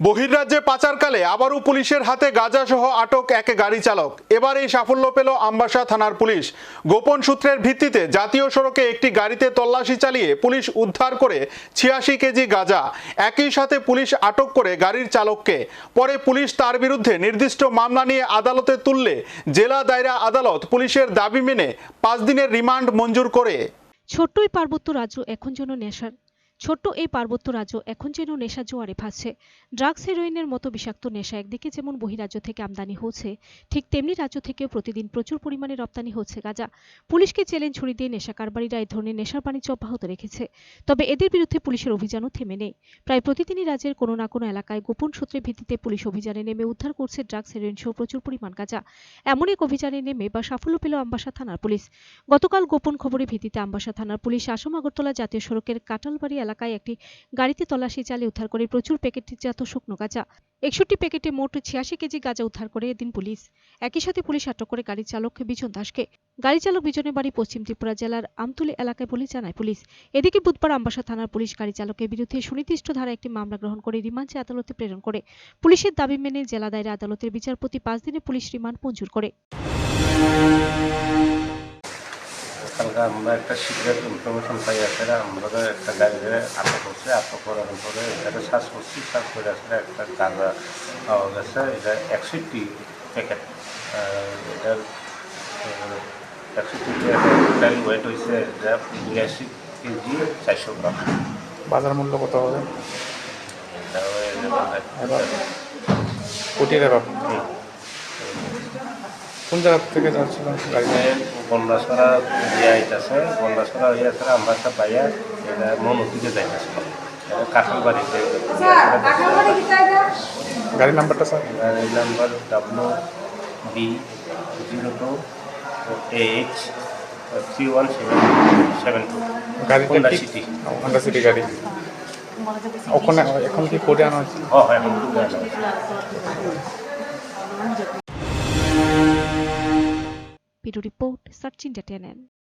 বহির্রাজ্যে পাচারকালে আবারও পুলিশের হাতে গাঁজাসহ আটক এক গাড়ি চালক। এবার এই সাফল্য পেল আমবাসা থানার পুলিশ। গোপন সূত্রের ভিত্তিতে জাতীয় সড়কে একটি গাড়িতে তল্লাশি চালিয়ে পুলিশ উদ্ধার করে ছিয়াশি কেজি গাঁজা। একই সাথে পুলিশ আটক করে গাড়ির চালককে। পরে পুলিশ তার বিরুদ্ধে নির্দিষ্ট মামলা নিয়ে আদালতে তুললে জেলা দায়রা আদালত পুলিশের দাবি মেনে পাঁচ দিনের রিমান্ড মঞ্জুর করে। ছোট্ট এই পার্বত্য রাজ্য এখন যেন নেশার ছোট্ট এই পার্বত্য রাজ্য এখন যেন নেশা জোয়ারে ভাসছে। ড্রাগস, হেরোইনের মতো বিষাক্ত নেশা একদিকে যেমন বহিরাজ্য থেকে আমদানি হচ্ছে, ঠিক তেমনি রাজ্য থেকেও প্রতিদিন প্রচুর পরিমাণে রপ্তানি হচ্ছে গাঁজা। পুলিশকে চ্যালেঞ্জ ছুড়ি দিয়ে নেশা কারবারিরা এই ধরনের নেশার বাণিজ্য অব্যাহত রেখেছে। তবে এদের বিরুদ্ধে পুলিশের অভিযানও থেমে নেই। প্রায় প্রতিদিনই রাজ্যের কোনো না কোনো এলাকায় গোপন সূত্রের ভিত্তিতে পুলিশ অভিযানে নেমে উদ্ধার করছে ড্রাগস, হেরোইন সহ প্রচুর পরিমাণ গাঁজা। এমন এক অভিযানে নেমে বা সাফল্য পেল আমবাসা থানার পুলিশ। গতকাল গোপন খবরের ভিত্তিতে আমবাসা থানার পুলিশ আসাম, আগরতলা জাতীয় সড়কের কাটালবাড়ি এলাকায় একটি গাড়িতে তল্লাশি চালিয়ে উদ্ধার করে প্রচুর প্যাকেটজাত শুকনো গাঁজা। একষট্টি প্যাকেটে মোট ছিয়াশি কেজি গাঁজা উদ্ধার করে এদিন পুলিশ। একই সাথে পুলিশ আটক করে গাড়ির চালক বিজন দাসকে। গাড়ি চালক বিজনের বাড়ি পশ্চিম ত্রিপুরা জেলার আমতুলি এলাকায় বলে জানায় পুলিশ। এদিকে বুধবার আম্বাসা থানার পুলিশ গাড়ি চালকের বিরুদ্ধে সুনির্দিষ্ট ধারা একটি মামলা গ্রহণ করে রিমান্ডে আদালতে প্রেরণ করে। পুলিশের দাবি মেনে জেলা দায়রা আদালতের বিচারপতি পাঁচ দিনে পুলিশ রিমান্ড মঞ্জুর করে। কালকে আমরা একটা সিক্রেট ইনফরমেশন পাই আসলে আমরা তো একটা গাড়িতে আটক করছি আটক করার পরে এটাকে সার্চ করছি সার্চ করে আসলে একটা গাঁজা পাওয়া গেছে এটা একষট্টি প্যাকেট। এটার একষট্টি প্যাকেট ওয়েট হয়েছে এটা বিরাশি কেজি চারশো গ্রাম। বাজার মূল্য কত হবে? এটা কোটি টাকা কোন জায়গা থেকে যাচ্ছিল গাড়ি বন্যাসরা দিয়ে আইতেছে বন্যাসরা হয়ে আছে আমরা একটা বাইয়া এটা মনোদিকে যাইতেছিল কাঁঠাল বাড়িতে গাড়ির নাম্বারটা স্যার? গাড়ি number W B zero two H three one seven seven two গাড়িটা হোন্ডা সিটি হন্ডা সিটি গাড়ি। ওখানে এখন কি করে আনা হয়েছে? হ্যাঁ এখন তুলে আনা হয়েছে। ব্যুরো